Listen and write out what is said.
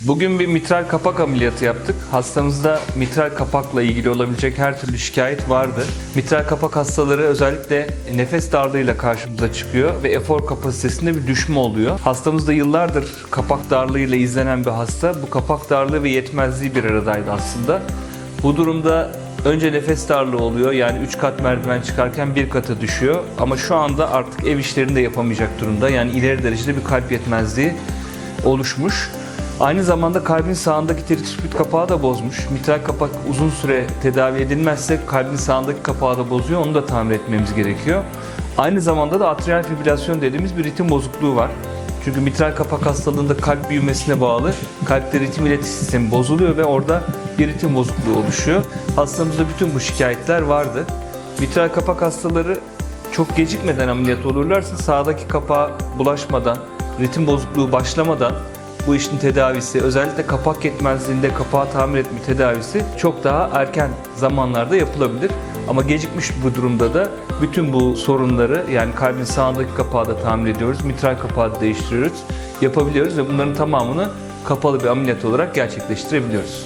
Bugün bir mitral kapak ameliyatı yaptık. Hastamızda mitral kapakla ilgili olabilecek her türlü şikayet vardı. Mitral kapak hastaları özellikle nefes darlığıyla karşımıza çıkıyor ve efor kapasitesinde bir düşme oluyor. Hastamızda yıllardır kapak darlığıyla izlenen bir hasta. Bu kapak darlığı ve yetmezliği bir aradaydı aslında. Bu durumda önce nefes darlığı oluyor. Yani 3 kat merdiven çıkarken bir kata düşüyor. Ama şu anda artık ev işlerini de yapamayacak durumda. Yani ileri derecede bir kalp yetmezliği oluşmuş. Aynı zamanda kalbin sağındaki tricuspid kapağı da bozmuş. Mitral kapak uzun süre tedavi edilmezse kalbin sağındaki kapağı da bozuyor. Onu da tamir etmemiz gerekiyor. Aynı zamanda da atrial fibrilasyon dediğimiz bir ritim bozukluğu var. Çünkü mitral kapak hastalığında kalp büyümesine bağlı kalpte ritim ileti sistemi bozuluyor ve orada bir ritim bozukluğu oluşuyor. Hastamızda bütün bu şikayetler vardı. Mitral kapak hastaları çok gecikmeden ameliyat olurlarsa sağdaki kapağa bulaşmadan, ritim bozukluğu başlamadan bu işin tedavisi, özellikle kapak yetmezliğinde kapağı tamir etme tedavisi çok daha erken zamanlarda yapılabilir. Ama gecikmiş bu durumda da bütün bu sorunları yani kalbin sağındaki kapağı da tamir ediyoruz, mitral kapağı da değiştiriyoruz, yapabiliyoruz ve bunların tamamını kapalı bir ameliyat olarak gerçekleştirebiliyoruz.